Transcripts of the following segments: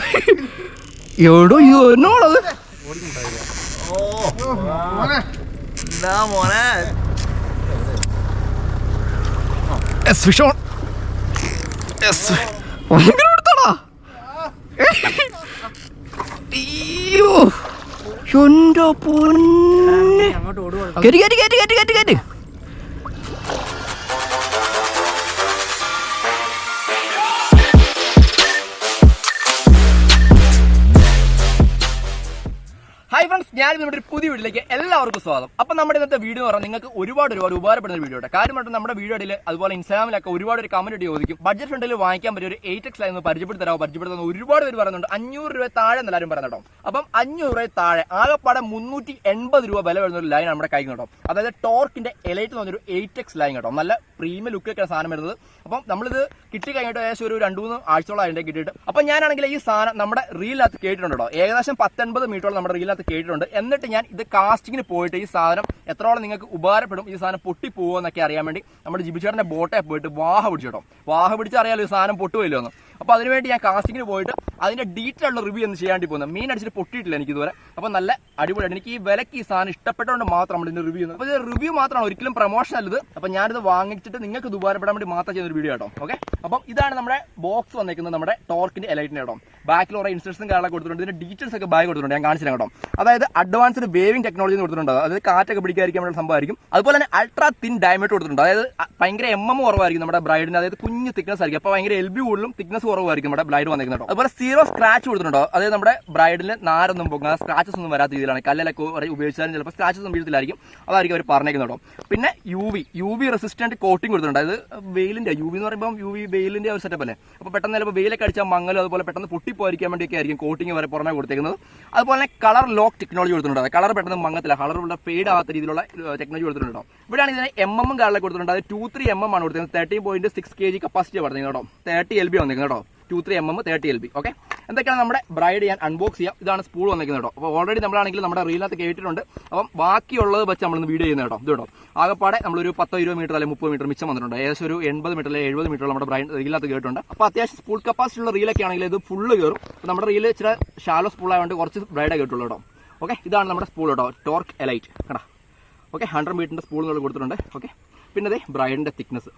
എവിടോ എന്നോളത് ഭയങ്കര എടുത്തോടാ അയ്യോ. എന്റെ പൊന്നെ. അങ്ങോട്ട് ഓടുക കയറ്റി കയറ്റി കയറ്റി കയറ്റി ഫ്രണ്ട്സ് ഞാൻ നമ്മുടെ ഒരു പുതിയ വീട്ടിലേക്ക് എല്ലാവർക്കും സ്വാഗതം. അപ്പം നമ്മുടെ ഇന്നത്തെ വീഡിയോ പറഞ്ഞാൽ നിങ്ങൾക്ക് ഒരുപാട് ഒരുപാട് ഉപകാരപ്പെടുന്ന ഒരു വീഡിയോ ഉണ്ട് പറഞ്ഞാൽ നമ്മുടെ വീഡിയോ ഇടയിൽ അതുപോലെ ഇൻസ്റ്റാഗ്രാമിലൊക്കെ ഒരുപാട് ഒരു കമന്റ് ഇട്ട് ചോദിക്കും. ബഡ്ജറ്റ് ഫ്രണ്ടിൽ വാങ്ങിക്കാൻ പറ്റിയ ഒരു എയ്റ്റ് എക്സ് ലൈൻ പരിചയപ്പെടുത്തി തരാമോ? പരിചയപ്പെടുത്തുന്ന ഒരുപാട് പേര് പറയുന്നുണ്ട്. അഞ്ഞൂറ് രൂപ താഴെ എല്ലാവരും പറയുന്നത് കേട്ടോ. അപ്പം അഞ്ഞൂറ് രൂപ താഴെ ആകെപ്പാടെ മുന്നൂറ്റി എൺപത് രൂപ വില വരുന്ന ഒരു ലൈൻ നമ്മുടെ കൈ കേട്ടോ. അതായത് ടോർക്കിന്റെ എലൈറ്റ് എന്ന് പറഞ്ഞൊരു എയ്റ്റ് എക്സ് ലൈൻ കേട്ടോ. നല്ല പ്രീമിയം ലുക്ക് ലുക്കൊക്കെയാണ് സാധനം വരുന്നത്. അപ്പം നമ്മളിത് കിട്ടി കഴിഞ്ഞിട്ട് ഏകദേശം ഒരു രണ്ട് മൂന്ന് ആഴ്ചയോളം അതിന്റെ കിട്ടിയിട്ട്. അപ്പം ഞാനാണെങ്കിൽ ഈ സാധനം നമ്മുടെ റീലിനകത്ത് കേട്ടിട്ടുണ്ടോ കേട്ടോ. ഏകദേശം പത്തൊൻപത് മീറ്ററോളം നമ്മുടെ റീലിനകത്ത് കേട്ടിട്ടുണ്ട്. എന്നിട്ട് ഞാൻ ഇത് കാസ്റ്റിങ്ങിന് പോയിട്ട് ഈ സാധനം എത്രത്തോളം നിങ്ങൾക്ക് ഉപകാരപ്പെടും ഈ സാധനം പൊട്ടി പോകുമോ എന്നൊക്കെ അറിയാൻ വേണ്ടി നമ്മുടെ ജിബിച്ചേട്ടന്റെ ബോട്ടെ പോയിട്ട് വാഹ പിടിച്ചിട്ടോ വാഹ പിടിച്ചറിയാലോ ഈ സാധനം പൊട്ടുമല്ലോ എന്ന് അപ്പോൾ അതിനുവേണ്ടി ഞാൻ കാസ്റ്റിങ്ങിന് പോയിട്ട് അതിന്റെ ഡീറ്റെയിൽ ഉള്ള റിവ്യൂ എന്ന് ചെയ്യാണ്ടി പോകുന്നത് മീൻ അടിച്ചിട്ട് പൊട്ടിയിട്ടില്ല എനിക്ക് ഇതുവരെ. അപ്പോൾ നല്ല അടിപൊളിയായിട്ട് എനിക്ക് ഈ വിലക്ക് ഈ സാധനം ഇഷ്ടപ്പെട്ടുകൊണ്ട് മാത്രം നമ്മൾ ഇതിന്റെ റിവ്യൂ അപ്പോൾ ഇത് റിവ്യൂ മാത്രമാണ് ഒരിക്കലും പ്രൊമോഷൻ അല്ലത്. അപ്പോൾ ഞാനിത് വാങ്ങിച്ചിട്ട് നിങ്ങൾക്ക് ഉപകാരപ്പെടാൻ വേണ്ടി മാത്രം ചെയ്യുന്ന ഒരു വീഡിയോ കേട്ടോ ഓക്കെ അപ്പം ഇതാണ് നമ്മുടെ ബോക്സ് വന്നിരിക്കുന്നത് നമ്മുടെ ടോർക്കിന്റെ എലൈറ്റിന്റെ കേട്ടോ ബാക്കിൽ കുറേ ഇൻസ്ട്രക്ഷൻ കാര്യങ്ങളൊക്കെ കൊടുത്തിട്ടുണ്ട്. ഇതിന്റെ ഡീറ്റെയിൽസ് ഒക്കെ ബാഗ് കൊടുത്തിട്ടുണ്ട്. ഞാൻ കാണിച്ചു കേട്ടോ. അതായത് അഡ്വാൻസ്ഡ് വേവിംഗ് ടെക്നോളജി കൊടുത്തിട്ടുണ്ട്. അതായത് കാറ്റൊക്കെ പിടിക്കാതിരിക്കാൻ വേണ്ടി സംഭവമായിരിക്കും. അതുപോലെ തന്നെ അൾട്രാ തിൻ ഡയമീറ്റർ കൊടുത്തിട്ടുണ്ട്. അതായത് ഭയങ്കര എം എം കുറവായിരിക്കും നമ്മുടെ ബ്രൈഡിന് അതായത് കുഞ്ഞ് തിക്നസ് ആയിരിക്കും. അപ്പോൾ ഭയങ്കര എൽ ബി കൂടുതലും തിക്നസ് കുറവായിരിക്കും നമ്മുടെ ബ്ലൈഡ് വന്നിരിക്കുന്നത് കേട്ടോ അതുപോലെ സീറോ സ്ക്രാച്ച് കൊടുത്തിട്ടുണ്ടോ? അതായത് നമ്മുടെ ബ്രൈഡിന് നാരൊന്നും പൊങ്ങാ സ്ക്രാച്ചസ് ഒന്നും വരാത്ത രീതിയിലാണ് കല്ലിലൊക്കെ ഉപയോഗിച്ചാലും ചിലപ്പോൾ സ്ക്രാച്ചസ് ഒന്നും വീഴത്തില്ലായിരിക്കും. അതായിരിക്കും അവർ പറഞ്ഞേക്കുന്നത്? കേട്ടോ പിന്നെ U V U V resistant coating കൊടുത്തിട്ടുണ്ട്. അതായത് വെയിലിന്റെ യു വി എന്ന് പറയുമ്പോൾ യു വി വെയിലിന്റെ ഒരു സെറ്റപ്പ് അല്ലേ? അപ്പോൾ പെട്ടെന്ന് ചിലപ്പോൾ വെയിലൊക്കെ അടിച്ചാൽ മങ്ങലും അതുപോലെ പെട്ടെന്ന് പൊട്ടിപ്പോയിരിക്കാൻ വേണ്ടിയൊക്കെ ആയിരിക്കും കോട്ടിംഗ് വരെ പുറമെ കൊടുത്തേക്കുന്നത്. അതുപോലെ തന്നെ കളർ ലോക്ക് ടെക്നോളജി കൊടുത്തിട്ടുണ്ട്. കളർ പെട്ടെന്ന് മങ്ങത്തില്ല ഇവിടെ ഫെയ്ഡ് ആവാത്ത രീതിയിലുള്ള ടെക്നോളജി കൊടുത്തിട്ടുണ്ടോ? ഇവിടെയാണ് ഇതിന് എം എം കളറിൽ കൊടുത്തിട്ടുണ്ട്. അത് ടു ത്രീ എം എം ആണ് കൊടുത്തിരുന്നത് thirty point six K G capacity പറഞ്ഞത് കേട്ടോ. തേർട്ടി എൽ ബി വന്നിരിക്കുന്നത് കേട്ടോ. Two three M M thirty L B okay എന്തൊക്കെയാണ് നമ്മുടെ ബ്രൈഡ് ഞാൻ അൺബോക്സ് ചെയ്യാം? ഇതാണ് സ്പൂൾ വന്നിരിക്കുന്നത് കേട്ടോ. അപ്പോൾ ഓൾറെഡി നമ്മളാണെങ്കിൽ നമ്മുടെ റീലിനകത്ത് കേട്ടിട്ടുണ്ട്. അപ്പം ബാക്കിയുള്ളത് വെച്ച് നമ്മൾ വീഡിയോ ചെയ്യുന്നത് കേട്ടോ. ഇത് കേട്ടോ. ആകെപ്പാടെ നമ്മളൊരു പത്തോ ഇരുപത് മീറ്റർ അല്ലെങ്കിൽ മുപ്പത് മീറ്റർ മിച്ചം വന്നിട്ടുണ്ട്. ഏകദേശം ഒരു എൺപത് മീറ്റർ അല്ലെങ്കിൽ എഴുപത് മീറ്റർ നമ്മുടെ ബ്രൈഡ് റീലിനകത്ത് കേട്ടിട്ടുണ്ട്. അപ്പോൾ അത്യാവശ്യം സ്പൂൾ കപ്പാസിറ്റി ഉള്ള റീലൊക്കെ ആണെങ്കിൽ ഇത് ഫുള്ള് കയറും അപ്പോൾ നമ്മുടെ റീൽ ഇച്ചിരി ഷാലോ സ്പൂൾ ആയതുകൊണ്ട് കുറച്ച് ബ്രൈഡേ കേട്ടുള്ളൂ കേട്ടോ. ഓക്കെ ഇതാണ് നമ്മുടെ സ്പൂൾ കേട്ടോ. ടോർക്ക് എലൈറ്റ് കേട്ടോ ഓക്കെ ഹൺഡ്രഡ് മീറ്ററിന്റെ സ്പൂൾ നമ്മൾ കൊടുത്തിട്ടുണ്ട്. ഓക്കെ പിന്നെ അതേ ബ്രൈഡിന്റെ തിക്നെസ്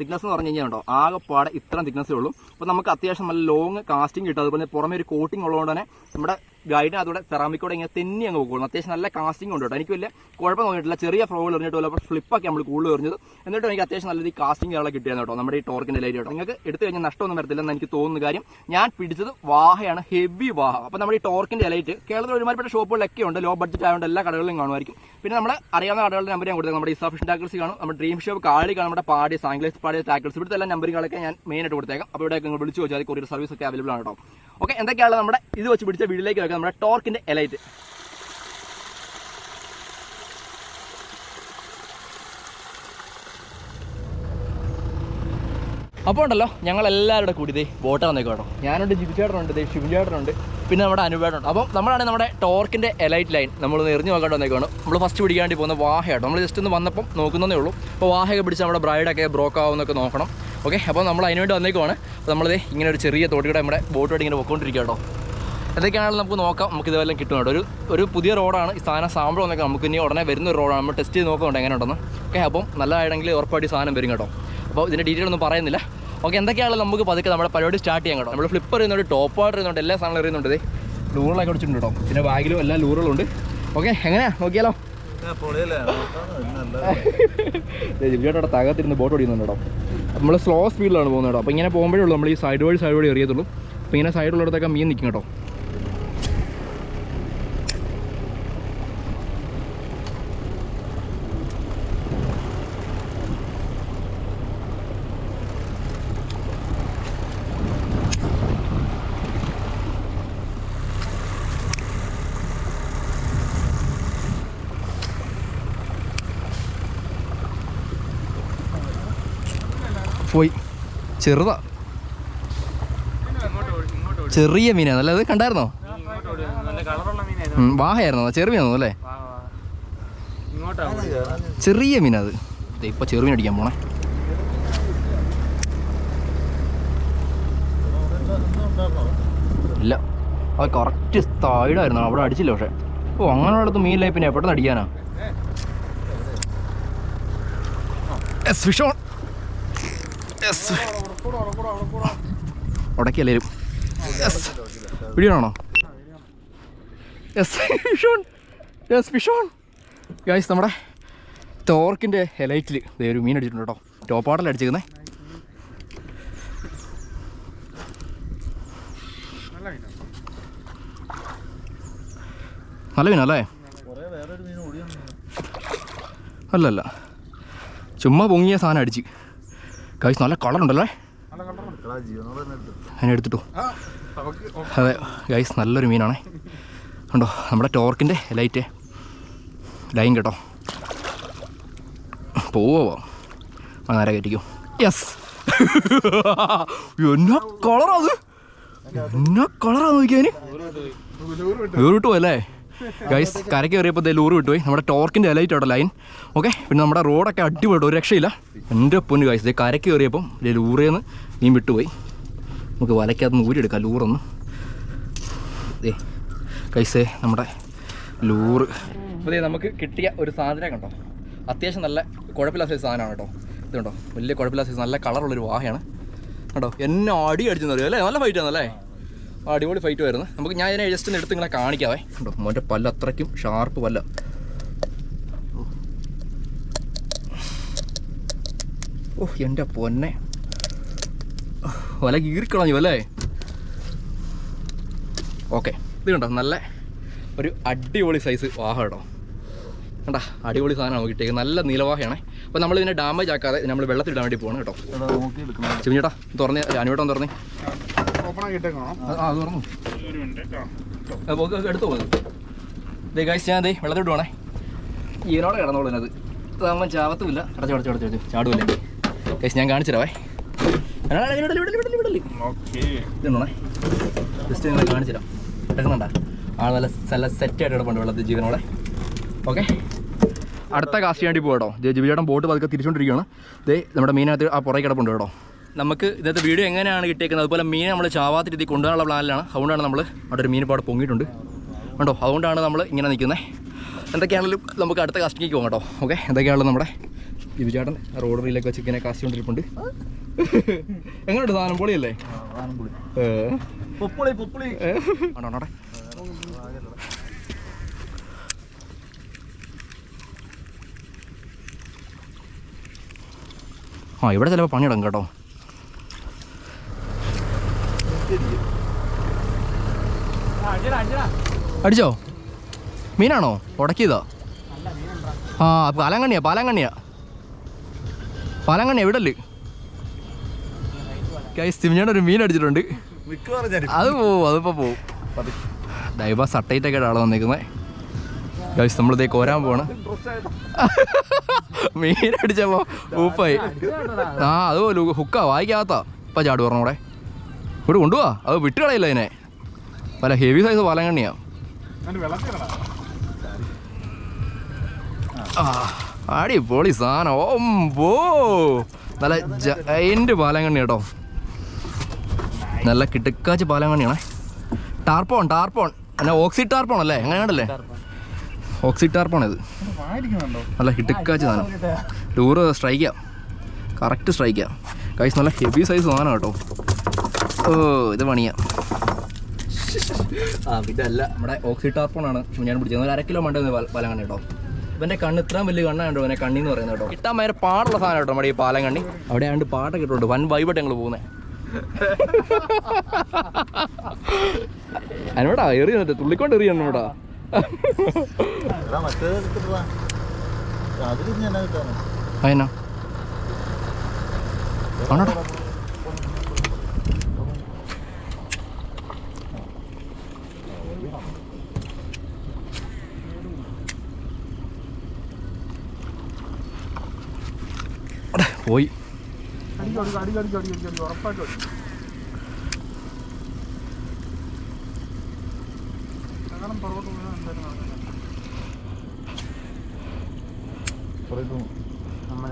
തിക്നെസ് എന്ന് പറഞ്ഞു കഴിഞ്ഞാൽ ഉണ്ടോ? ആകെപ്പാടെ ഇത്രയും തിക്നസ്സേ ഉള്ളൂ. അപ്പോൾ നമുക്ക് അത്യാവശ്യം നല്ല ലോങ് കാസ്റ്റിംഗ് കിട്ടും. അതുപോലെ പുറമെ ഒരു കോട്ടിംഗ് ഉള്ളതുകൊണ്ട് തന്നെ നമ്മുടെ ഗൈഡിന് അതോടെ സെറാമിക്കോടെ ഇങ്ങനെ തെന്നി അങ്ങ് പോകുള്ളൂ അത്യാവശ്യം നല്ല കാസ്റ്റിംഗ് ഉണ്ട് കേട്ടോ. എനിക്ക് വലിയ കുഴപ്പം തോന്നിയിട്ടില്ല. ചെറിയ ഫ്ലോയിൽ എറിഞ്ഞിട്ട് പോലെ ഫ്ലിപ്പൊക്കെ നമ്മൾ കൂടുതൽ എറിഞ്ഞത്. എന്നിട്ട് എനിക്ക് അത്യാവശ്യം നല്ല രീതിയിൽ കാസ്റ്റിംഗ് ആളെ കിട്ടിയാണ് കേട്ടോ. നമ്മുടെ ഈ ടോർക്കിന്റെ ലൈറ്റ് കേട്ടോ. നിങ്ങൾക്ക് എടുത്തു കഴിഞ്ഞാൽ നഷ്ടമൊന്നും വരത്തില്ലെന്ന് എനിക്ക് തോന്നുന്ന കാര്യം ഞാൻ പിടിച്ചത് വാഹയാണ് ഹെവി വാഹ. അപ്പോൾ നമ്മുടെ ഈ ടോർക്കിന്റെ ലൈറ്റ് കേരളത്തിൽ ഒരുമാതിരിപ്പെട്ട ഷോപ്പുകളൊക്കെ ഉണ്ട്. ലോ ബഡ്ജറ്റ് ആയതുകൊണ്ട് എല്ലാ കടകളിലും കാണുമായിരിക്കും. പിന്നെ നമ്മൾ അറിയാവുന്ന കടകളുടെ നമ്പർ ഞാൻ കൊടുത്തത് നമ്മുടെ ഈ ഫിഷ് ടാക്കിൾസ് കാണും. നമ്മുടെ ഡ്രീം ഷോപ്പ് കാളി കാണും. നമ്മുടെ പാടി സാംഗ്ലേസ് പാടി ടാക്കിൾസ് ഇവിടുത്തെ എല്ലാ നമ്പറുകളൊക്കെ ഞാൻ മെയിനായിട്ട് കൊടുത്തേക്കാം. അപ്പോൾ വിളിച്ചു ചോദിച്ചാൽ കൊറിയർ സർവീസ് ഒക്കെ അവൈലബിൾ ആണ് കേട്ടോ. ഓക്കെ എന്തൊക്കെയാണ് നമ്മുടെ ഇത് വെച്ച് പിടിച്ച വീട്ടിലേക്ക് വെക്കാം നമ്മുടെ ടോർക്കിന്റെ എലൈറ്റ്. അപ്പോൾ ഉണ്ടല്ലോ ഞങ്ങൾ എല്ലാവരുടെ കൂടി ഇതേ ബോട്ട് വന്നേക്കും കേട്ടോ. ഞാനുണ്ട് ജിബിചേട്ടനുണ്ട് ഇതേ ശിവചേട്ടനുണ്ട് പിന്നെ നമ്മുടെ അനുപേട്ടനുണ്ട് അപ്പം നമ്മളാണ് നമ്മുടെ ടോർക്കിന്റെ എലൈറ്റ് ലൈൻ നമ്മൾ എറിഞ്ഞു നോക്കേണ്ടി വന്നേക്കാണ്. നമ്മൾ ഫസ്റ്റ് പിടിക്കാൻ വേണ്ടി പോകുന്ന വാഹയാട്ടോ നമ്മൾ ജസ്റ്റ് ഒന്ന് വന്നപ്പം നോക്കുന്നതേ ഉള്ളൂ. അപ്പോൾ വാഹയൊക്കെ പിടിച്ച് നമ്മുടെ ബ്രൈഡൊക്കെ ബ്രോക്ക് ആവുമെന്നൊക്കെ നോക്കണം. ഓക്കെ അപ്പോൾ നമ്മൾ അതിനുവേണ്ടി വന്നേക്കുവാണ്. അപ്പോൾ നമ്മളിത് ഇങ്ങനെ ഒരു ചെറിയ തോട്ടിയുടെ നമ്മുടെ ബോട്ടുമായിട്ട് ഇങ്ങനെ പൊക്കോണ്ടിരിക്കുക കേട്ടോ. എന്തൊക്കെയാണെങ്കിലും നമുക്ക് നോക്കാം. നമുക്ക് ഇതെല്ലാം കിട്ടും ഒരു ഒരു പുതിയ റോഡാണ്. ഈ സാധനം സാമ്പിൾ വന്നേക്കാം. നമുക്ക് ഇനി ഉടനെ വരുന്ന ഒരു റോഡാണ്. നമ്മൾ ടെസ്റ്റ് ചെയ്ത് നോക്കുന്നുണ്ട് എങ്ങനെ ഉണ്ടെന്ന് ഓക്കെ അപ്പം നല്ലതാണെങ്കിൽ ഉറപ്പായിട്ട് സാധനം വരും കേട്ടോ. അപ്പോൾ ഇതിന്റെ ഡീറ്റെയിൽ ഒന്നും പറയുന്നില്ല. ഓക്കെ എന്തൊക്കെയാണെങ്കിലും നമുക്ക് പതുക്കെ നമ്മുടെ പരിപാടി സ്റ്റാർട്ട് ചെയ്യാൻ കേട്ടോ. നമ്മൾ ഫ്ലിപ്പർ ചെയ്യുന്നുണ്ട് ടോപ്പ് ഓർഡർ ചെയ്യുന്നുണ്ട് എല്ലാ സാധനങ്ങളും എറിയുന്നുണ്ട് ദേ. ലൂറുകളൊക്കെ അടിച്ചിട്ടുണ്ട് കേട്ടോ. പിന്നെ ബാഗിലും എല്ലാ ലൂറുകളുണ്ട് ഓക്കെ എങ്ങനെയാ? നോക്കിയാലോ? ജില്ലയുടെ തകത്തിരുന്ന് ബോട്ട് ഓടിക്കുന്നുണ്ട് കേട്ടോ. നമ്മൾ സ്ലോ സ്പീഡിലാണ് പോകുന്നത് കേട്ടോ. അപ്പോൾ ഇങ്ങനെ പോകുമ്പോഴേ ഉള്ളൂ. നമ്മൾ ഈ സൈഡ് വഴി സൈഡ് വഴി എറിയത്തുള്ളൂ അപ്പോൾ ഇങ്ങനെ സൈഡിലുള്ളടത്തൊക്കെ മീൻ നിൽക്കും കേട്ടോ പോയി ചെറുതാ. ചെറിയ മീനാണ്. അല്ലേ അത് കണ്ടായിരുന്നോ? വാഹയായിരുന്നോ? ചെറിയ മീനാണോ അല്ലേ? ചെറിയ മീനാ അത്. ദേ ഇപ്പൊ ചെറുമീൻ അടിക്കാൻ പോണേ. ഇല്ല. അത് കറക്റ്റ് താഴായിരുന്നു അവിടെ അടിച്ചില്ല പക്ഷെ. ഓ അങ്ങനെ അങ്ങനെയുള്ളത് മീനിലായി പിന്നെ പെട്ടെന്ന് അടിക്കാനാ? Fish Yes. ഉടക്കിയല്ലേലും യെസ് ആണോ yes fish on yes fish on guys നമ്മുടെ തോർക്കിന്റെ ഹെലൈറ്റിൽ ദേ ഒരു മീൻ അടിച്ചിട്ടുണ്ട് കേട്ടോ. ടോപ്പ് ടോപ്പാടൽ അടിച്ചിരിക്കുന്നേ? നല്ല മീനല്ലേ അല്ലല്ല. ചുമ്മാ പൊങ്ങിയ സാധനം അടിച്ച്. ഗൈസ് നല്ല കളറുണ്ടല്ലേ അതിനെ എടുത്തിട്ടു? അതെ ഗൈസ് നല്ലൊരു മീനാണേ. ഉണ്ടോ നമ്മുടെ ടോർക്കിന്റെ ലൈറ്റ് ലൈൻ കേട്ടോ. പോവോ അങ്ങനെ കയറ്റിക്കും. യെസ് എന്നാ കളറാ അത് എന്നാ കളറാ നോക്കിയാൽ വേറിട്ട് പോയല്ലേ? അല്ലേ ഗൈസ് കരയ്ക്ക് കയറിയപ്പോൾ ലൂറ് വിട്ടുപോയി. നമ്മുടെ ടോർക്കിന്റെ ഇലൈറ്റ് അവിടെ ലൈൻ ഓക്കെ പിന്നെ നമ്മുടെ റോഡൊക്കെ അടിപൊളി ഒരു രക്ഷയില്ല. എന്റെ പൊന്ന് ഗൈസ് ഇതേ കരയ്ക്ക് കയറിയപ്പം ലൂറേന്ന് മീൻ വിട്ടുപോയി. നമുക്ക് വലയ്ക്കകത്ത് നിന്ന് ഊരിയെടുക്കാം ലൂറൊന്ന് ഏ കൈസേ നമ്മുടെ ലൂറ് അപ്പോൾ നമുക്ക് കിട്ടിയ ഒരു സാധനം കണ്ടോ? അത്യാവശ്യം നല്ല കുഴപ്പമില്ലാത്ത സാധനമാണ് കേട്ടോ. ഇതുണ്ടോ? വലിയ കുഴപ്പമില്ലാത്ത നല്ല കളറുള്ളൊരു വാഹയാണ്. കേട്ടോ എന്നെ അടി അടിച്ചെന്നറിയോ അല്ലേ? നല്ല ഫൈറ്റ് ആണല്ലേ? അടിപൊളി ഫൈറ്റ് ആയിരുന്നു. നമുക്ക് ഞാൻ ഇതിനെ ജസ്റ്റ് ഒന്ന് എടുത്ത് ഇങ്ങനെ കാണിക്കാവേ. കേട്ടോ മോന്റെ പല്ല് അത്രയ്ക്കും ഷാർപ്പ് പല്ല. ഓ എന്റെ പൊന്നെ. വല കീറിക്കളഞ്ഞു അല്ലേ? ഓക്കെ ഇത് കണ്ടോ നല്ല ഒരു അടിപൊളി സൈസ് വാഹ കേട്ടോ. കണ്ടാ അടിപൊളി സാധനമാണ് കിട്ടിയത് നല്ല നീലവാഹയാണ്. അപ്പോൾ നമ്മൾ ഇതിനെ ഡാമേജ് ആക്കാതെ നമ്മൾ വെള്ളത്തിൽ ഇടാൻ വേണ്ടി പോകണം കേട്ടോ. ചേട്ടാ തുറന്ന്. അനുവേട്ടം തുറന്നേ ആ അത് തുറന്നു ആ, പോക്ക് എടുത്തു പോകുന്നത് ഞാൻ ദേ വെള്ളത്തിൽ ഈനോടെ കിടന്നോളൂ ഇതാകുമ്പോൾ ചാവത്തുമില്ല. അടച്ചു അടച്ചു അടച്ചു അടച്ചു. ചാടുമില്ല ഗൈസ് ഞാൻ കാണിച്ചു തരാവേ. ഇതുണ്ടോണേ ജസ്റ്റ് നിങ്ങളെ കാണിച്ചു എടുക്കുന്നുണ്ടാ ആ നല്ല നല്ല സെറ്റായിട്ട് കിടപ്പുണ്ട് വെള്ളത്തിൽ ജീവനോടെ. ഓക്കെ അടുത്ത കാസ്റ്റ് വേണ്ടി പോകട്ടോ ജിബിചേട്ടൻ ബോട്ട് പതുക്കെ തിരിച്ചുകൊണ്ടിരിക്കുകയാണ് ദേ നമ്മുടെ മീനകത്ത് ആ പുറകെ കിടപ്പുണ്ട് കേട്ടോ. നമുക്ക് ഇന്നത്തെ വീഡിയോ എങ്ങനെയാണ് കിട്ടിയേക്കുന്നത്? അതുപോലെ മീനെ നമ്മൾ ചാവാത്ത രീതിയിൽ കൊണ്ടുപോകാനുള്ള പ്ലാനിലാണ്. അതുകൊണ്ടാണ് നമ്മൾ അവിടെ ഒരു മീൻ പാടെ പൊങ്ങിയിട്ടുണ്ട്. കണ്ടോ? അതുകൊണ്ടാണ് നമ്മൾ ഇങ്ങനെ നിൽക്കുന്നത് എന്തൊക്കെയാണെങ്കിലും നമുക്ക് അടുത്ത കാസ്റ്റിലേക്ക് പോകാം കേട്ടോ. ഓക്കെ എന്തൊക്കെയാണല്ലോ നമ്മുടെ ജിബിചേട്ടൻ റോഡ് റീലൊക്കെ വെച്ച് ഇങ്ങനെ കാസ്റ്റ് കൊണ്ടിരിപ്പുണ്ട് എങ്ങനെയുണ്ട് സാധനം? പൊളിയല്ലേ? ആ ഇവിടെ ചിലപ്പോൾ പണിയിടം കേട്ടോ. അടിച്ചോ? മീനാണോ? ഉടക്കിയതോ? ആ പാലാങ്കണ്ണിയാ പാലാങ്കണ്ണിയാ പാലാങ്കണ്ണിയാ വിടൽ. സിമിഞ്ഞാണ്ട് ഒരു മീൻ അടിച്ചിട്ടുണ്ട്. അത് പോവും അതിപ്പോ പോവും. ദൈവ സട്ടൈറ്റൊക്കെ ആളെ വന്നേക്കുന്നത് ഗൈസ് നമ്മളിതേ കോരാൻ പോവാണ്. മീൻ അടിച്ചപ്പോ ഊപ്പായി. ആ അത് ഹുക്കാ വായിക്കാത്ത. ഇപ്പൊ ചാട് പറഞ്ഞൂടെ? ഇവിടെ കൊണ്ടുപോവാ അത് വിട്ടുകളയില്ല അതിനെ. പല ഹെവി സൈസ് പാലങ്കണ്ണിയാ ആ അടി പൊളി സാധനം. പോ നല്ല ജയന്റ് പാലങ്കണ്ണി കേട്ടോ. നല്ല കിടുക്കാച്ച് പാലങ്കണ്ണിയാണേ ടാർപ്പോൺ ടാർപ്പോൺ അല്ല ഓക്സി ടാർപ്പോൺ അല്ലേ? എങ്ങനെയാണല്ലേ ഓക്സി ടാർപ്പോൺ ഇത്. നല്ല ഹിടുക്കാച്ച് സാധനം. ടൂറ് സ്ട്രൈക്കാം. കറക്റ്റ് സ്ട്രൈക്കാം. കൈസ് നല്ല ഹെവി സൈസ് സാധനം കേട്ടോ. ഓ ഇത് പണിയാ. ആ ഇതല്ല നമ്മുടെ ഓക്സി ടാർപ്പോൺ ആണ്. ഞാൻ പിടിച്ചത്. അര കിലോ മണ്ട കണ്ണി കേട്ടോ. ഇവന്റെ കണ്ണ് ഇത്രയും വലിയ കണ്ണാണ് കേട്ടോ ഇവനെ കണ്ണി എന്ന് പറയുന്നത് കേട്ടോ. കിട്ടാൻ ഭയങ്കര പാടുള്ള സാധനം കേട്ടോ നമ്മുടെ ഈ പാലം കണ്ണി. അവിടെ ആണ്ട് പാട്ടൊക്കെ ഇട്ടുണ്ട് വൻ വൈബട്ട് ഞങ്ങൾ പോകുന്നത് അതിനോടാ എറിയുന്നുണ്ട് തുള്ളിക്കൊണ്ട് എറിയണോടാ അതിനാ? ആണോടാ? പോയി. നമ്മൾ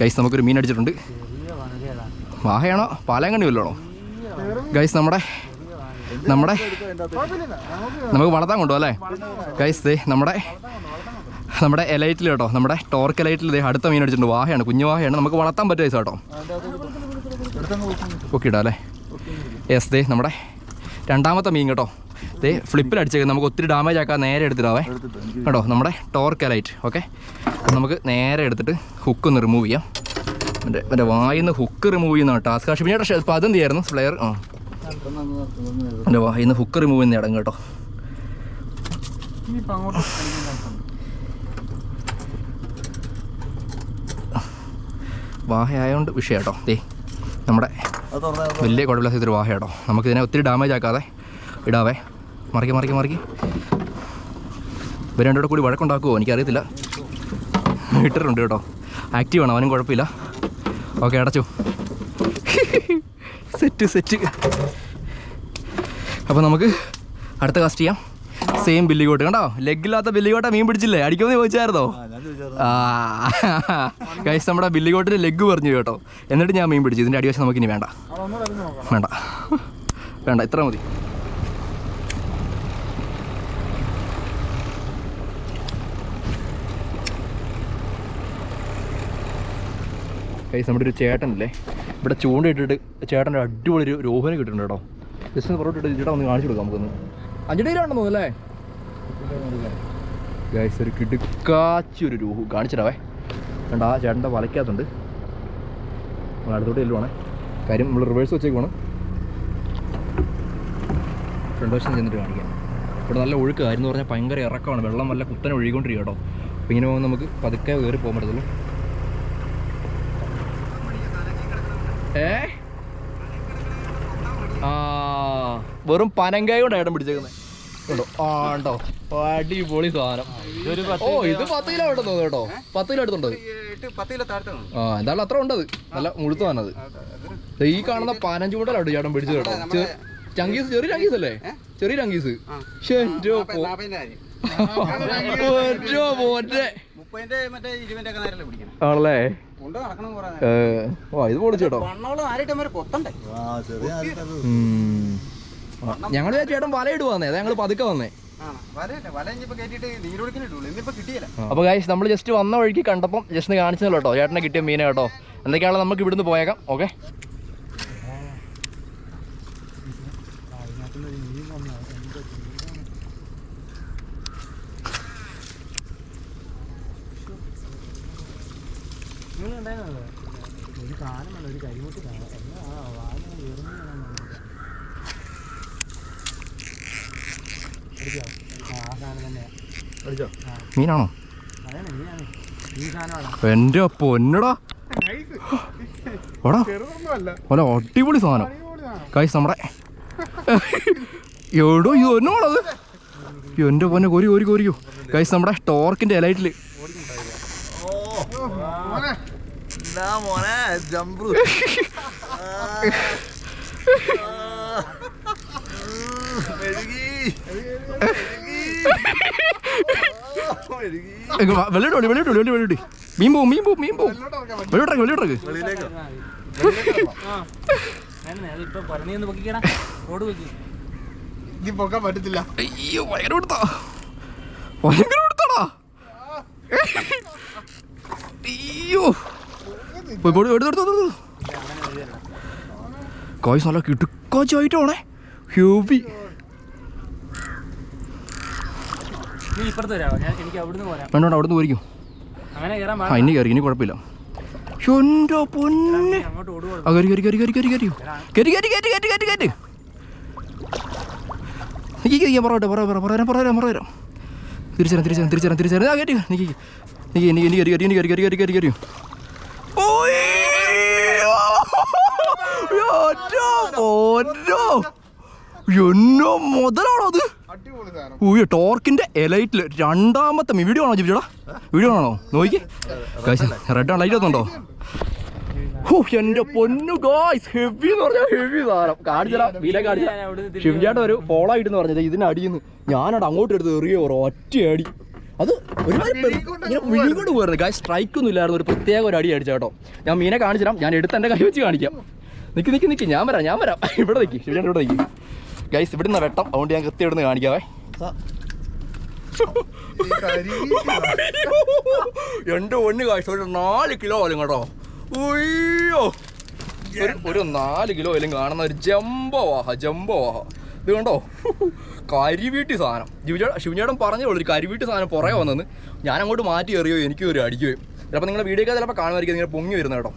ഗൈസ് നമുക്കൊരു മീൻ അടിച്ചിട്ടുണ്ട്. വാഹയാണോ? പാലാങ്കണ്ണി വല്ലോണോ ഗൈസ് നമ്മുടെ നമ്മുടെ നമുക്ക് വളർത്താൻ കൊണ്ടുപോകാം അല്ലേ? ഗൈസ് ദേ നമ്മുടെ നമ്മുടെ എലൈറ്റിൽ കേട്ടോ നമ്മുടെ ടോർക്ക് എലൈറ്റിൽ ദേ അടുത്ത മീൻ അടിച്ചിട്ടുണ്ട് വാഹയാണ് കുഞ്ഞു വാഹയാണ്. നമുക്ക് വളർത്താൻ പറ്റും ഗൈസ് കേട്ടോ. ഓക്കെ ഇടാം അല്ലേ? യെസ് ദേ നമ്മുടെ രണ്ടാമത്തെ മീൻ കേട്ടോ. ദേ ഫ്ലിപ്പിൽ അടിച്ചേക്ക് നമുക്ക് ഒത്തിരി ഡാമേജ് ആക്കാൻ നേരെ എടുത്തിടാവേ. കേട്ടോ നമ്മുടെ ടോർക്ക് എലൈറ്റ് ഓക്കെ നമുക്ക് നേരെ എടുത്തിട്ട് ഹുക്ക് ഒന്ന് റിമൂവ് ചെയ്യാം. മറ്റേ മറ്റേ വായിന്ന് ഹുക്ക് റിമൂവ് ചെയ്യുന്ന ടാസ്ക് പക്ഷേ പിന്നെ അപ്പോൾ അതെന്ത് ചെയ്യായിരുന്നു? ഫ്ലെയർ ആ. എന്റെ വായിന്ന് ഹുക്ക് റിമൂവ് ചെയ്യുന്ന ഇടം കേട്ടോ. വാഹയായതുകൊണ്ട് വിഷയം കേട്ടോ ദേ നമ്മുടെ വലിയ കുഴപ്പമില്ലാത്ത ഇതൊരു വാഹ കേട്ടോ നമുക്കിതിനെ ഒത്തിരി ഡാമേജ് ആക്കാതെ ഇടാവേ. മറിക്കി മറിക്കി മറിക്കി. ഇവർ രണ്ടോടെ കൂടി വഴക്കുണ്ടാക്കുമോ എനിക്കറിയത്തില്ല. ഇട്ടിട്ടുണ്ട് കേട്ടോ. ആക്റ്റീവ് ആണ് അവനും കുഴപ്പമില്ല. ഓക്കെ അടച്ചു. Set set. അപ്പോൾ നമുക്ക് അടുത്ത കാസ്റ്റ് ചെയ്യാം. സെയിം ബില്ലിക്കോട്ട് കണ്ടോ? ലെഗില്ലാത്ത ബില്ലിക്കോട്ട മീൻ പിടിച്ചില്ലേ? അടിക്കുമെന്ന് ചോദിച്ചായിരുന്നോ? ആ ഗൈസ് നമ്മുടെ ബില്ലിക്കോട്ടിന് ലെഗ് പറഞ്ഞു കേട്ടോ. എന്നിട്ട് ഞാൻ മീൻ പിടിച്ചു. ഇതിന്റെ അടിവശം നമുക്കിനി വേണ്ട. വേണ്ട. വേണ്ട ഇത്ര മതി. കഴിച്ച് നമ്മുടെ ഒരു ചേട്ടനല്ലേ? ഇവിടെ ചൂണ്ടയിട്ടിട്ട് ചേട്ടന്റെ അടിപൊളി ഒരു രോഹനെ കിട്ടുന്നുണ്ട് കേട്ടോ. ജസ്റ്റ് പുറത്തിട്ട് ചേട്ടാ ഒന്ന് കാണിച്ചു കൊടുക്കാം നമുക്കൊന്ന്. അഞ്ചടിയിലാണെന്ന് തോന്നുന്നല്ലേ ഗൈസ് ഒരു കിടുക്കാച്ചി ഒരു രൂഹു. കാണിച്ചിടാവേ. കണ്ട ആ ചേട്ടന്റെ വലയ്ക്കകത്തുണ്ട്. നമ്മൾ അടുത്തോട്ട് ചെല്ലുവാണേ കാര്യം നമ്മൾ റിവേഴ്സ് വെച്ചേക്കുവാണ് ഫ്രണ്ട് വശം ചെന്നിട്ട് കാണിക്കാം. ഇവിടെ നല്ല ഒഴുക്ക്. കാര്യം എന്ന് പറഞ്ഞാൽ ഭയങ്കര ഇറക്കമാണ്. വെള്ളം നല്ല കുത്തനെ ഒഴുകിക്കൊണ്ടിരിക്കും കേട്ടോ. അപ്പോൾ ഇങ്ങനെ പോകുമ്പോൾ നമുക്ക് പതുക്കെ കയറി പോകാൻ പറ്റത്തുള്ളൂ. ഏ? ആ വെറും പനങ്കായ കൊണ്ട് ഏട്ടൻ പിടിച്ചേക്കുന്നത് ഉണ്ടോ ആ ഉണ്ടോ അടിപൊളി സാധനം. ഓ ഇത് പത്ത് കിലോ ഉണ്ടെന്ന് കേട്ടോ. പത്ത് കിലോ എടുത്തുണ്ടോ ആ എന്തായാലും അത്ര ഉണ്ടത്. നല്ല മുഴുത്തു വന്നത് ഈ കാണുന്ന പനഞ്ച് കൂട്ടലാണ് ചേട്ടൻ പിടിച്ചത് കേട്ടോ. ചങ്കീസ് ചെറിയ ചങ്കീസ് അല്ലേ? ചെറിയ ചങ്കീസ്. ശ്ശേ, പോറ്റോ പോറ്റെ. ആണല്ലേ? ഇത് പൊളിച്ചേട്ടോ ഞങ്ങൾ ചേട്ടൻ വലയിട്ട് വന്നേ. അതാ ഞങ്ങൾ പതുക്കെ വന്നേ. അപ്പൊ ഗൈസ് നമ്മൾ ജസ്റ്റ് വന്ന വഴിക്ക് കണ്ടപ്പം ജസ്റ്റ് കാണിച്ചല്ലോ കേട്ടോ. ചേട്ടനെ കിട്ടിയ മീനെ കേട്ടോ. എന്തൊക്കെയാണോ നമുക്ക് ഇവിടുന്ന് പോയേക്കാം. ഓക്കെ മീനാണോ? എന്റെ പൊന്നടാ. ഓടാ ഓല അടിപൊളി സാധനം. ഗൈസ് നമ്മുടെ എവിടോ ഇത് ഒന്നോളത് എന്റെ പൊന്നെ കോരി കോരി കോരിക്കോ. ഗൈസ് നമ്മടെ ടോർക്കിന്റെ എലൈറ്റിൽ മോനെ വെള്ളിട്ട് വെള്ളിട്ട് വെള്ളി വെള്ളിട്ട് മീൻ പോവും മീൻ പോവും മീൻ പോവും. വെള്ളിട്ടു വെള്ളിട്ടു പറ്റത്തില്ല. അയ്യോ ഭയങ്കര കൊടുത്താ ഭയങ്കര കൊടുത്താടാ അയ്യോ. പോയി പോയി എടുത്തു കോയ്സ് നല്ല കിട്ടുക്കാച്ചായിട്ടാണേ ഹ്യൂബി നീ ഇപ്പുറത്ത് വരാമോ ഞാൻ എനിക്ക് അവിടുന്ന് പോരാം അവിടുന്ന് പോയിരിക്കും അങ്ങനെ കയറാൻ ആ ഇനി കയറി ഇനി കുഴപ്പമില്ല പൊന്നെ അങ്ങോട്ട് ആ കയറി കയറി കയറി കയറി കയറി കയറി കയറി കയറി കയറി കയറി കയറി കയറി നിക്കി ഞാൻ പറയട്ടെ പറ പറ പറയാം പറയാം പറയാം തിരിച്ചരാം തിരിച്ചരാം തിരിച്ചരാം തിരിച്ചരാം ആ കയറ്റി നിക്കി നിക്കി എനിക്ക് എനിക്ക് കയറി കയറി കയറി കയറി കയറി കയറി കയറി എന്നോ മുതലാണോ അത് ഊയ്യ ടോർക്കിന്റെ എലൈറ്റിൽ രണ്ടാമത്തെ വീഡിയോ ആണോ ജിബിച്ചോടാ വീഡിയോ ആണോ നോക്കി റെഡ് ആണ് ലൈറ്റ് ഒന്നുണ്ടോ എന്റെ പൊന്നു ഗോയ്സ് ഹെവി എന്ന് പറഞ്ഞാൽ ഹെവി സാധനം. കാണിച്ചാ വില കാണിച്ചാ ഷിംജാട്ട ഒരു ഫോളോ ആയിട്ട് പറഞ്ഞത് ഇതിന് അടിയെന്ന്. ഞാനവിടെ അങ്ങോട്ട് എടുത്ത് എറിയോ ഒറ്റ അടി. അത് ഒരുപാട് വിഴുകൊണ്ട് പോയിരുന്നു ഗായ് സ്ട്രൈക്ക് ഒന്നും ഇല്ലായിരുന്നു. ഒരു പ്രത്യേക ഒരു അടി അടിച്ച കേട്ടോ. ഞാൻ മീനെ കാണിച്ചു ഞാൻ എടുത്ത് എന്റെ കൈ വെച്ച് കാണിക്കാം. നിക്ക് നിക്ക് നിക്ക്. ഞാൻ വരാം ഞാൻ വരാം. ഇവിടെ നിൽക്കി ശിവചേട്ടൻ ഇവിടെ നിൽക്കി ഗൈസ് ഇവിടുന്ന് വെട്ടം. അതുകൊണ്ട് ഞാൻ കൃത്യം ഇവിടുന്ന് കാണിക്കാവേ. എന്റെ ഒന്ന് കാഴ്ച ഒരു നാല് കിലോ ഓലും കേട്ടോ. ഉയ്യോ. ഒരു ഒരു നാല് കിലോ ഓലും കാണുന്ന ഒരു ജംബോ വാഹ ജംബോ വാഹ ഇത് കണ്ടോ? കരിവീട്ടി സാധനം. ശിവചേട്ടൻ ശിവചേട്ടൻ പറഞ്ഞേ ഉള്ളൂ ഒരു കരിവീട്ടി സാധനം പുറകെ വന്നെന്ന്. ഞാൻ അങ്ങോട്ട് മാറ്റി എറിയോ എനിക്ക് ഒരു അടിക്കുകയും ചിലപ്പോൾ നിങ്ങളുടെ വീഡിയോ ചിലപ്പോൾ കാണുമായിരിക്കും നിങ്ങൾ പൊങ്ങി വരുന്ന കേട്ടോ.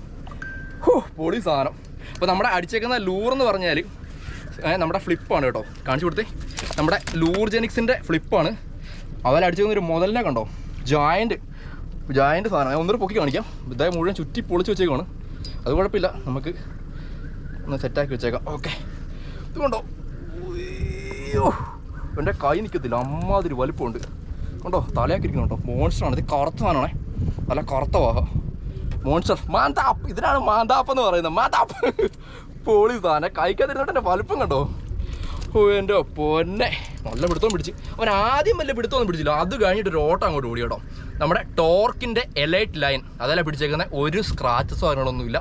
പൊളി സാധനം. അപ്പോൾ നമ്മുടെ അടിച്ചേക്കുന്ന ലൂർ എന്ന് പറഞ്ഞാൽ നമ്മുടെ ഫ്ലിപ്പാണ് കേട്ടോ. കാണിച്ചു കൊടുത്തേ. നമ്മുടെ ലൂർജെനിക്സിന്റെ ഫ്ലിപ്പാണ്. അടിച്ചേക്കുന്ന ഒരു മുതലിനെ കണ്ടോ? ജോയിന്റ് ജോയിന്റ് സാധനം. ഞാൻ ഒന്നൂടെ പൊക്കി കാണിക്കാം. ഇതായ മുഴുവൻ ചുറ്റി പൊളിച്ച് വെച്ചേക്കാണ് അത് കുഴപ്പമില്ല. നമുക്ക് ഒന്ന് സെറ്റാക്കി വെച്ചേക്കാം. ഓക്കെ ഇത് കണ്ടോ? അയ്യോ. എന്റെ കൈ നിൽക്കത്തില്ല അമ്മാതിരി വലിപ്പമുണ്ട്. കണ്ടോ? തലയാക്കി ഇരിക്കുന്നുണ്ടോ മോൺസ്റ്ററാണ് ഇത് കറുത്ത സാധനമാണേ. നല്ല കറുത്ത വാഹ. മോൺസ്റ്റർ മാന്താപ്പ്. ഇതിനാണ് മാന്താപ്പ് എന്ന് പറയുന്നത്. മാന്താപ്പ്. പോളി സാധനം. കഴിക്കാതിരുന്നോട്ട് എന്റെ വലുപ്പം കണ്ടോ? ഓ എന്റെ പൊന്നെ. നല്ല പിടുത്തം പിടിച്ച്. അവൻ ആദ്യം വല്ല പിടുത്തമൊന്നും പിടിച്ചില്ല. അത് കഴിഞ്ഞിട്ട് ഒരു ഓട്ടം അങ്ങോട്ട് ഓടി കേട്ടോ. നമ്മുടെ ടോർക്കിന്റെ എലൈറ്റ് ലൈൻ അതല്ല പിടിച്ചേക്കുന്ന. ഒരു സ്ക്രാച്ചസോ കാര്യങ്ങളൊന്നുമില്ല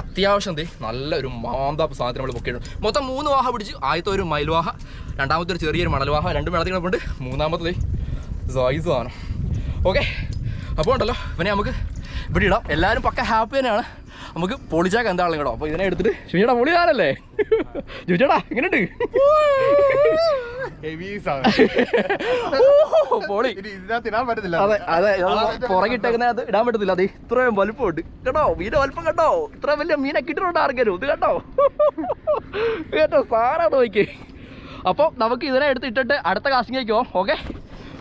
അത്യാവശ്യം ദേ നല്ലൊരു മാന്താപ്പ് സാധനത്തിന് നമ്മൾ പൊക്കിയിട്ടുണ്ട് മൊത്തം മൂന്ന് വാഹ പിടിച്ച്. ആദ്യത്തെ ഒരു മയിൽവാഹ രണ്ടാമത്തെ ഒരു ചെറിയൊരു മണൽവാഹ രണ്ട് വെള്ളത്തിൽ കിടപ്പുണ്ട് മൂന്നാമത്തെ സൈസ് സാധനം. ഓക്കെ അപ്പോൾ ഉണ്ടല്ലോ. പിന്നെ നമുക്ക് ഇവിടെ ഇടാം. എല്ലാവരും പക്ക ഹാപ്പി തന്നെയാണ്. നമുക്ക് പൊളിച്ചാക്ക എന്താണെങ്കിലും കേട്ടോ? അപ്പോൾ ഇതിനെ എടുത്തിട്ട് ശുചിയുടെ എങ്ങനെയുണ്ട് പൊളി. ഇനി ഇതിനകത്ത് ഇടാൻ പറ്റത്തില്ല. അതെ അതെ പുറകിട്ടേക്കുന്നത് ഇടാൻ പറ്റത്തില്ല. അതെ ഇത്രയും വലുപ്പമുണ്ട്. കേട്ടോ മീനെ വലുപ്പം കേട്ടോ. ഇത്ര വലിയ മീനെ കിട്ടുന്നുണ്ട് ആർക്കാരും ഇത് കേട്ടോ. കേട്ടോ സാറാണ് നോക്കി അപ്പോൾ നമുക്ക് ഇതിനെ എടുത്ത് ഇട്ടിട്ട് അടുത്ത കാസ്റ്റിംഗേക്കോ ഓക്കെ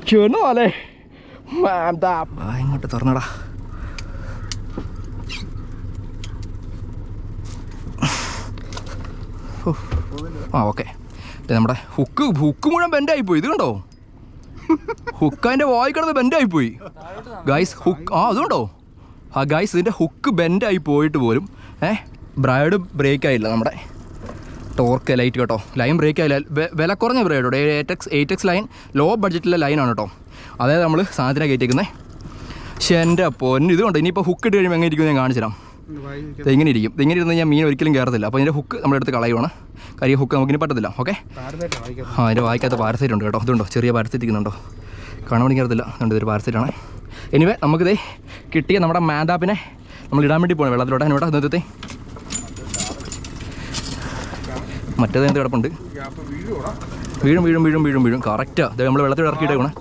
ചെന്നു അല്ലേ ഇങ്ങോട്ട് തുറന്നടാ. ആ ഓക്കെ. നമ്മുടെ ഹുക്ക് ഹുക്ക് മുഴുവൻ ബെൻഡായി പോയി ഇത് കണ്ടോ? ഹുക്ക് അതിന്റെ വായി കിടന്ന് ബെൻഡായി പോയി ഗൈസ് ഹുക്ക് ആ അതുകൊണ്ടോ ആ ഗൈസ് ഇതിന്റെ ഹുക്ക് ബെൻഡായി പോയിട്ട് പോലും ഏഹ് ബ്രൈഡ് ബ്രേക്ക് ആയില്ല. നമ്മുടെ ടോർക്ക് ലൈറ്റ് കേട്ടോ. ലൈൻ ബ്രേക്ക് ആയില്ല. വില കുറഞ്ഞ ബ്രൈഡ് കേട്ടോ eight X eight X line low ബഡ്ജറ്റിലെ ലൈനാണ് കേട്ടോ. അതായത് നമ്മൾ സാധനത്തിനാണ് കയറ്റിക്കുന്നത് പക്ഷേ എന്റെ പൊന്ന് ഇതുകൊണ്ട് ഇനിയിപ്പോൾ ഹുക്ക് ഇട്ട് കഴിയുമ്പോൾ എങ്ങനെ ഇരിക്കും ഞാൻ കാണിച്ചു തരാം ഇങ്ങനെ ഇരിക്കും ഇങ്ങനെ ഇരുന്ന് ഞാൻ മീൻ ഒരിക്കലും കയറത്തില്ല. അപ്പോൾ ഇതിന്റെ ഹുക്ക് നമ്മളെടുത്ത് കളയുവാണ്. കാര്യം ഹുക്ക് നമുക്കിനി പറ്റത്തില്ല. ഓക്കെ? ആ അതിന്റെ വായിക്കാത്ത പാരസൈറ്റ് ഉണ്ട് കേട്ടോ. അതുണ്ടോ? ചെറിയ പാരസൈറ്റ് ഇരിക്കുന്നുണ്ടോ? കാണാൻ വേണ്ടി കയറത്തില്ല. അതുകൊണ്ട് ഇതൊരു പാരസൈറ്റാണ് എനിവേ നമുക്കിതേ കിട്ടിയ നമ്മുടെ മാതാപ്പിനെ നമ്മൾ ഇടാൻ വേണ്ടി പോകണം വെള്ളത്തിലോട്ട്. അതിനോട്ട് നിർത്തത്തെ മറ്റേത് എന്ത് കിടപ്പുണ്ട്? വീഴും വീഴും വീഴും വീഴും വീഴും. കറക്റ്റാ. അതായത് നമ്മൾ വെള്ളത്തിൽ ഇറക്കിയിട്ടേക്കണേ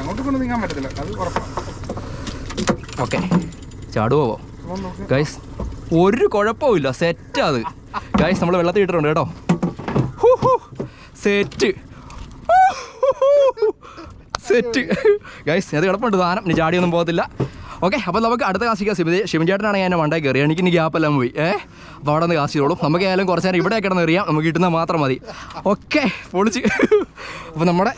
അങ്ങോട്ട് കൊണ്ട് നീങ്ങാൻ പറ്റത്തില്ല. അത് ഉറപ്പാണ് ഓക്കെ. ചാടുവോ? ഗൈസ് ഒരു കുഴപ്പമില്ല സെറ്റ് അത്. ഗൈസ് നമ്മൾ വെള്ളത്തിൽ ഇട്ടിട്ടുണ്ട് കേട്ടോ. സെറ്റ് സെറ്റ് ഗൈസ് അത് കിടപ്പുണ്ട് സാധനം. ഇനി ചാടിയൊന്നും പോകത്തില്ല. ഓക്കെ അപ്പോൾ നമുക്ക് അടുത്ത കാശിക്കാം ശിവ ശിവൻചേട്ടനാണ് ഞാൻ മണ്ടായി കയറി എനിക്ക് ഇനി ഗ്യാപ്പെല്ലാം പോയി. ഏ? അപ്പോൾ അവിടെ നിന്ന് കാശ് നമുക്ക് ഏതായാലും കുറച്ച് നേരം ഇവിടെ കിടന്ന് എറിയാം നമുക്ക് കിട്ടുന്നത് മാത്രം മതി. ഓക്കെ പൊളിച്ച്. അപ്പോൾ നമ്മുടെ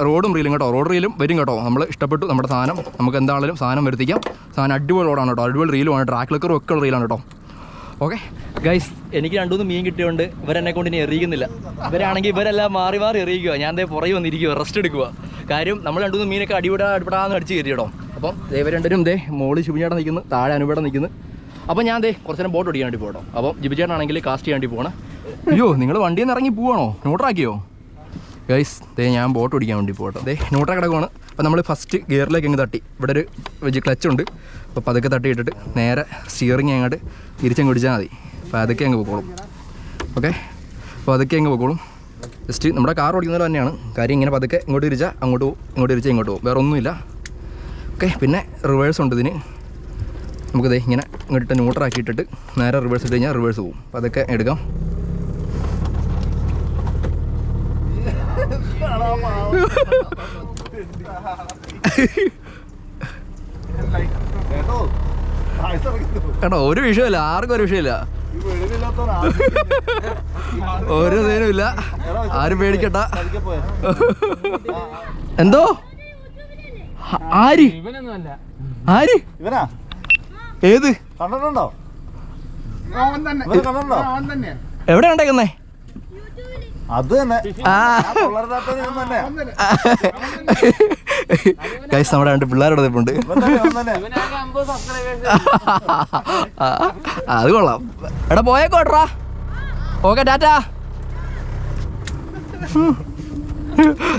റോഡും റീലും കേട്ടോ. റോഡ് റീലും വരും കേട്ടോ. നമ്മൾ ഇഷ്ടപ്പെട്ടു നമ്മുടെ സാധനം. നമുക്ക് എന്താണെങ്കിലും സാധനം വരുത്തിക്കാം. സാധനം അടിപൊളി റോഡാണ് കേട്ടോ. അടിപൊളി റീലുമാണ്. ട്രാക്ക് ലക്കറും ഒക്കെ റീലാണ് കേട്ടോ. ഓക്കെ ഗൈസ് എനിക്ക് രണ്ടുമൂന്ന് മീൻ കിട്ടിയതുകൊണ്ട് ഇവരെന്നെ കൊണ്ട് ഇനി എറിയിക്കുന്നില്ല. ഇവരാണെങ്കിൽ ഇവരെല്ലാം മാറി മാറി എറിയിക്കുക. ഞാൻ ദേ പുറകെ വന്നിരിക്കുക റെസ്റ്റ് എടുക്കുക കാര്യം നമ്മൾ രണ്ടുമൂന്ന് മീനൊക്കെ അടിപൊളി അടിപെടാന്ന് അടിച്ച് കയറി കേട്ടോ. അപ്പം ദേവ രണ്ടരും ദേ മോൾ ശുഭിചേട്ടൻ നിൽക്കുന്നു താഴെ അനുപേടം നിൽക്കുന്നു. അപ്പം ഞാൻ ദേ കുറച്ച് നേരം ബോട്ട് ഓടിക്കാൻ വേണ്ടി പോകട്ടോ. അപ്പം ജിബിചേട്ടനാണെങ്കിൽ കാസ്റ്റ് ചെയ്യാൻ വേണ്ടി പോകണം അയ്യോ നിങ്ങൾ വണ്ടിയിൽ നിന്ന് ഇറങ്ങി പോവാണോ? ന്യൂട്രാക്കിയോ ഗൈസ് ദേ ഞാൻ ബോട്ട് ഓടിക്കാൻ വേണ്ടി പോകട്ടെ ദേ ന്യൂട്രൽ കിടക്കുവാണ്. അപ്പോൾ നമ്മൾ ഫസ്റ്റ് ഗിയറിലേക്ക് അങ്ങ് തട്ടി. ഇവിടെ ഒരു വെജ് ക്ലച്ച് ഉണ്ട്. അപ്പോൾ പതുക്കെ തട്ടി ഇട്ടിട്ട് നേരെ സ്റ്റിയറിങ് അങ്ങോട്ട് തിരിച്ചങ്ങ് പിടിച്ചാൽ മതി. അപ്പോൾ അതൊക്കെ അങ്ങ് പൊക്കോളും. ഓക്കെ അപ്പോൾ അതൊക്കെ അങ്ങ് പൊക്കോളും. ജസ്റ്റ് നമ്മുടെ കാർ ഓടിക്കുന്നത് തന്നെയാണ്. കാര്യം ഇങ്ങനെ പതുക്കെ ഇങ്ങോട്ട് തിരിച്ചാൽ അങ്ങോട്ട് പോകും ഇങ്ങോട്ട് തിരിച്ചാൽ ഇങ്ങോട്ട് പോകും വേറെ ഒന്നുമില്ല. ഓക്കെ പിന്നെ റിവേഴ്സ് ഉണ്ട് ഇതിന്. നമുക്കിത് ഇങ്ങനെ ഇങ്ങോട്ട് ന്യൂട്രാക്കിയിട്ടിട്ട് നേരെ റിവേഴ്സ് ഇട്ട് കഴിഞ്ഞാൽ റിവേഴ്സ് പോകും അപ്പോൾ അതൊക്കെ എടുക്കാം. കേട്ടോ ഒരു വിഷയമില്ല ആർക്കും ഒരു വിഷയമില്ല. ഒരു നേരമില്ല ആരും പേടിക്കട്ട എന്തോ? ആര്? ആര്? ഏത്? കണ്ടിട്ടുണ്ടോ എവിടെ ഉണ്ടാക്കുന്നേ അത് തന്നെ. കൈസ് നമ്മുടെ രണ്ട് പിള്ളേരുടെ സബ്സ്ക്രൈബേഴ്സ് അത് കൊള്ളാം. എടാ പോയേക്കോട്രാ ഓക്കെ ടാറ്റാ.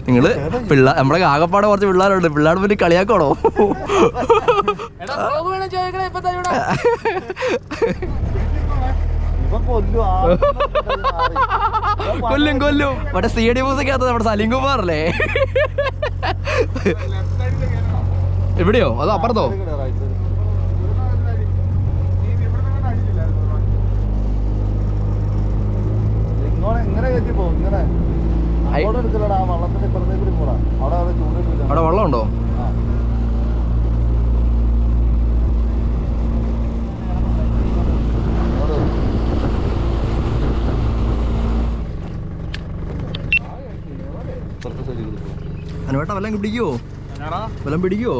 നിങ്ങൾ പിള്ളേർ നമ്മുടെ ആകപ്പാടെ കുറച്ച് പിള്ളേരുണ്ട്. പിള്ളേരുടെ പിന്നെ കളിയാക്കണോ കൊല്ലും. കൊല്ലും കൊല്ലും. മറ്റേ സി ഡി മ്യൂസിക്കകത്ത് നമ്മുടെ സലീം കുമാർ അല്ലേ? എവിടെയോ? അതോ അപ്പുറത്തോ? അവിടെ ഇങ്ങനെ കയറ്റി പോകും ഇങ്ങനെ അങ്ങോട്ട് എടുക്കലടാ ആ വള്ളത്തിന്റെ ഇപ്പുറത്തേക്ക് കൂടി പോടാ അവിടെ അവിടെ ചൂണ്ടിട്ടില്ല അവിടെ വെള്ളമുണ്ടോ ആ. അങ്ങോട്ട് ഇപ്പുറത്തെ side കൂടി പോ. അനുവേട്ട വല്ലതും പിടിക്കുവോ വല്ലതും പിടിക്കുവോ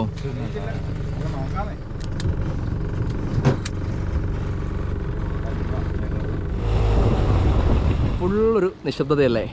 ഫുള്ളൊരു നിശബ്ദതയല്ലേ?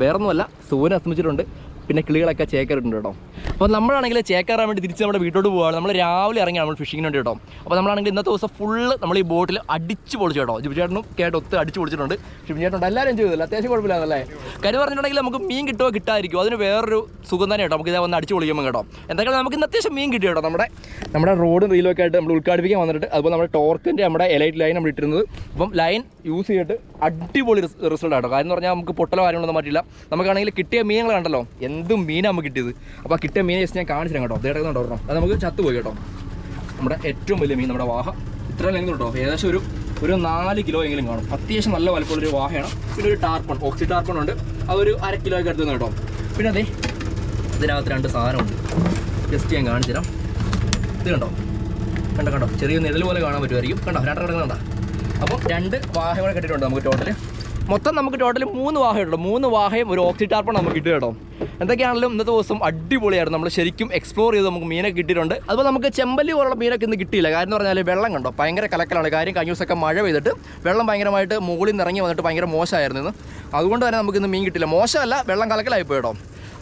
വേറൊന്നുമല്ല സൂര്യൻ അസ്തമിച്ചിട്ടുണ്ട്. പിന്നെ കിളികളൊക്കെ ചേക്കറിട്ടുണ്ട് കേട്ടോ. അപ്പോൾ നമ്മളാണെങ്കിൽ ചേക്കാറാൻ വേണ്ടി തിരിച്ച് നമ്മുടെ വീട്ടോട്ട് പോവുകയാണ് നമ്മൾ രാവിലെ ഇറങ്ങി നമ്മൾ ഫിഷിങ്ങിന് വേണ്ടി കേട്ടോ. അപ്പോൾ നമ്മളാണെങ്കിൽ ഇന്നത്തെ ദിവസം ഫുള്ള് നമ്മൾ ഈ ബോട്ടിൽ അടിച്ച് പൊളിച്ചു കേട്ടോ. ജിബി കേട്ടോ ഒത്ത് അടിച്ച് പൊളിച്ചിട്ടുണ്ട്. ഷിബി എല്ലാവരും എൻജോയ് ചെയ്തില്ല അത്യാവശ്യം കുഴപ്പമില്ലാന്നല്ലേ? കരു പറഞ്ഞിട്ടുണ്ടെങ്കിൽ നമുക്ക് മീൻ കിട്ടുമോ കിട്ടാതിരിക്കും അതിന് വേറൊരു സുഖം തന്നെ കേട്ടോ. നമുക്ക് ഇതാ വന്ന് അടിച്ച് പൊളിക്കുമ്പോൾ കേട്ടോ. എന്തായാലും നമുക്ക് ഇന്ന് അത്യാവശ്യം മീൻ കിട്ടി കേട്ടോ. നമ്മുടെ നമ്മുടെ റോഡും റീലൊക്കെ ആയിട്ട് നമ്മൾ ഉൾക്കാടിപ്പിക്കാൻ വന്നിട്ട് അതുപോലെ നമ്മുടെ ടോർക്കിന്റെ നമ്മുടെ എലൈറ്റ് ലൈൻ നമ്മൾ ഇട്ടിരുന്നത്. അപ്പം ലൈൻ യൂസ് ചെയ്തിട്ട് അടിപൊളി റിസൾട്ട് ആട്ടോ. കാര്യം പറഞ്ഞാൽ നമുക്ക് പൊട്ടലോ കാര്യങ്ങളൊന്നും മാറ്റില്ല നമുക്കാണെങ്കിൽ കിട്ടിയ മീനുകൾ കണ്ടല്ലോ? എന്തും മീനാണ് നമുക്ക് കിട്ടിയത്. അപ്പോൾ കിട്ടിയ മീനെ ജസ്റ്റ് ഞാൻ കാണിച്ചു കേട്ടോ. അതേ കേട്ടോ. അത് നമുക്ക് ചത്തുപോയി കേട്ടോ. നമ്മുടെ ഏറ്റവും വലിയ മീൻ നമ്മുടെ വാഹ. ഇത്ര ലെങ്ത് കേട്ടോ ഏകദേശം ഒരു ഒരു നാല് കിലോ എങ്കിലും കാണും. അത്യാവശ്യം നല്ല വലുപ്പമുള്ള ഒരു വാഹയാണ്. പിന്നെ ഒരു ടാർപ്പൺ ഓക്സി ടാർപ്പൺ ഉണ്ട്. അത് ഒരു അര കിലോ ഒക്കെ എടുത്തു കേട്ടോ. പിന്നെ അതെ ഇതിനകത്ത് രണ്ട് സാധനമുണ്ട്. ജസ്റ്റ് ഞാൻ കാണിച്ചു തരാം. ഇത് കണ്ടോ? കണ്ടോ കണ്ടോ? ചെറിയ നിഴൽ പോലെ കാണാൻ പറ്റുമായിരിക്കും. കണ്ടോ രണ്ടെണ്ണം കിടക്കുന്നുണ്ടോ? അപ്പോൾ രണ്ട് വാഹ കൂടെ കെട്ടിയിട്ടുണ്ട് നമുക്ക് ടോട്ടൽ മൊത്തം നമുക്ക് ടോട്ടൽ മൂന്ന് വാഹയുണ്ട് മൂന്ന് വാഹയും ഒരു ഓക്സി ടാർപ്പൺ നമുക്ക് കിട്ടും കേട്ടോ. എന്തൊക്കെയാണെങ്കിലും ഇന്നത്തെ ദിവസം അടിപൊളിയായിരുന്നു. നമ്മൾ ശരിക്കും എക്സ്പ്ലോർ ചെയ്ത് നമുക്ക് മീനൊക്കെ കിട്ടിയിട്ടുണ്ട്. അതുപോലെ നമുക്ക് ചെമ്പല്ലി പോലുള്ള മീനൊക്കെ ഇന്ന് കിട്ടിയില്ല. കാര്യം എന്ന് പറഞ്ഞാൽ വെള്ളം കണ്ടോ? ഭയങ്കര കലക്കലാണ്. കാര്യം കഴിഞ്ഞ ദിവസമൊക്കെ മഴ പെയ്തിട്ട് വെള്ളം ഭയങ്കരമായിട്ട് മുകളിൽ നിന്ന് ഇറങ്ങി വന്നിട്ട് ഭയങ്കര മോശമായിരുന്നു അതുകൊണ്ട് തന്നെ നമുക്ക് ഇന്ന് മീൻ കിട്ടില്ല. മോശമല്ല വെള്ളം കലക്കലായി പോയിട്ടോ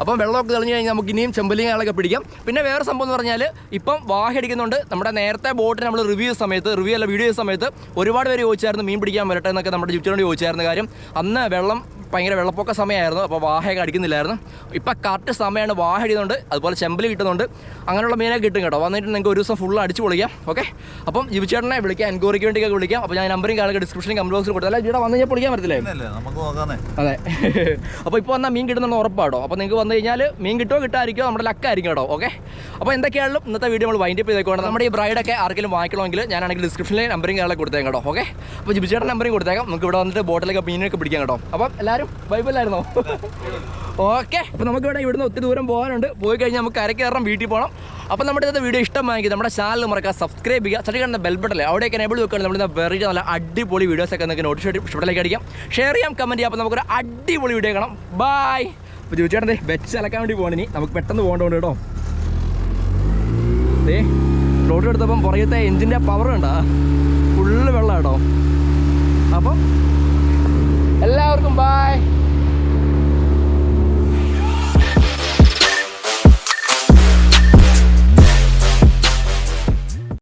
അപ്പം വെള്ളമൊക്കെ തെളിഞ്ഞു കഴിഞ്ഞാൽ നമുക്ക് ഇനിയും ചെമ്പലിങ്ങളൊക്കെ പിടിക്കാം. പിന്നെ വേറെ സംഭവം എന്ന് പറഞ്ഞാൽ ഇപ്പം വാഹടിക്കുന്നുണ്ട് നമ്മുടെ നേരത്തെ ബോട്ട് നമ്മൾ റിവ്യൂ സമയത്ത് റിവ്യൂ അല്ല വീഡിയോ സമയത്ത് ഒരുപാട് പേര് ചോദിച്ചായിരുന്നു മീൻ പിടിക്കാൻ വരട്ടെ എന്നൊക്കെ നമ്മുടെ ജിപ്റ്റിനോട് ചോദിച്ചായിരുന്നു കാര്യം. അന്ന് വെള്ളം ഭയങ്കര വെള്ളപ്പൊക്ക സമയമായിരുന്നു. അപ്പോൾ വാഹയൊക്കെ അടിക്കുന്നില്ലായിരുന്നു. ഇപ്പം കറക്റ്റ് സമയമാണ് വാഹ അടിക്കുന്നുണ്ട് അതുപോലെ ചെമ്പൽ കിട്ടുന്നുണ്ട്. അങ്ങനെയുള്ള മീനൊക്കെ കിട്ടും കേട്ടോ. വന്നിട്ട് നിങ്ങൾക്ക് ഒരു ദിവസം ഫുൾ അടിച്ച് പൊളിക്കാം. ഓക്കെ അപ്പം ജിബിച്ചേട്ടനെ വിളിക്കാം എൻക്വയറിക്ക് വേണ്ടിയൊക്കെ വിളിക്കാം. അപ്പോൾ ഞാൻ നമ്പറും കാര്യങ്ങളൊക്കെ ഡിസ്ക്രിപ്ഷനിൽ കമന്റ് ബോക്സിൽ കൊടുത്താൽ ഇവിടെ വന്ന് കഴിഞ്ഞാൽ പൊളിക്കാൻ പറ്റില്ലേ അതെ. അപ്പോൾ ഇപ്പോൾ വന്നാൽ മീൻ കിട്ടുന്ന ഉറപ്പാട്ടോ അപ്പോൾ നിങ്ങൾക്ക് വന്നു കഴിഞ്ഞാൽ മീൻ കിട്ടുമോ കിട്ടാതിരിക്കുമോ നമ്മുടെ ലക്കായിരിക്കും കേട്ടോ. ഓക്കെ അപ്പോൾ എന്തൊക്കെയാണെങ്കിലും ഇന്നത്തെ വീഡിയോ നമ്മൾ വൈൻഡ് അപ്പ് ചെയ്തേക്കാണ് നമ്മുടെ ഈ ബ്രൈഡൊക്കെ ആർക്കെങ്കിലും വാങ്ങിക്കണമെങ്കിൽ ഞാനാണെങ്കിൽ ഡിസ്ക്രിപ്ഷനിൽ നമ്പറും കാര്യങ്ങളൊക്കെ കൊടുത്തേക്കാം കേട്ടോ. ഓക്കെ അപ്പോൾ ജിബിച്ചേട്ടൻ നമ്പറും കൊടുത്തേക്കാം. നമുക്ക് ഇവിടെ വന്നിട്ട് ബോട്ടിലൊക്കെ മീനൊക്കെ പിടിക്കാം കേട്ടോ. അപ്പം എല്ലാവരും ബൈബിളായിരുന്നോ ഓക്കെ നമുക്ക് ഇവിടെ ഇവിടുന്ന് ഒത്തിരി ദൂരം പോകാനുണ്ട്. പോയി കഴിഞ്ഞാൽ നമുക്ക് കരയ്ക്ക് കയറാൻ വീട്ടിൽ പോകണം അപ്പോൾ നമ്മുടെ ഇന്നത്തെ വീഡിയോ ഇഷ്ടമായെങ്കിൽ നമ്മുടെ ചാനൽ മറക്കുക സബ്സ്ക്രൈബ് ചെയ്യുക. ചെറിയ കാണുന്ന ബെൽ ബട്ടല്ലേ അവിടെയൊക്കെ എനേബിൾ വെക്കുകയാണ് നമ്മുടെ വെറൈറ്റി നല്ല അടിപൊളി വീഡിയോസൊക്കെ നിങ്ങൾക്ക് നോട്ടിഫിക്കേഷൻ ഇഷ്ടത്തിലേക്ക് അടിക്കാം. ഷെയർ ചെയ്യാം കമന്റ് ചെയ്യാം. അപ്പോൾ നമുക്കൊരു അടിപൊളി വീഡിയോ കാണാം. ബൈ അപ്പോൾ ചോദിച്ചേട്ടൻ വെച്ച് അലക്കാൻ വേണ്ടി പോകണം ഇനി. നമുക്ക് പെട്ടെന്ന് പോകേണ്ടതുണ്ട് കേട്ടോ. ദേ റോഡ് എടുത്തപ്പം പുറകത്തെ എഞ്ചിന്റെ പവർ കണ്ടാ? ഫുള്ള് വെള്ളം കേട്ടോ. എല്ലാവർക്കും ബൈ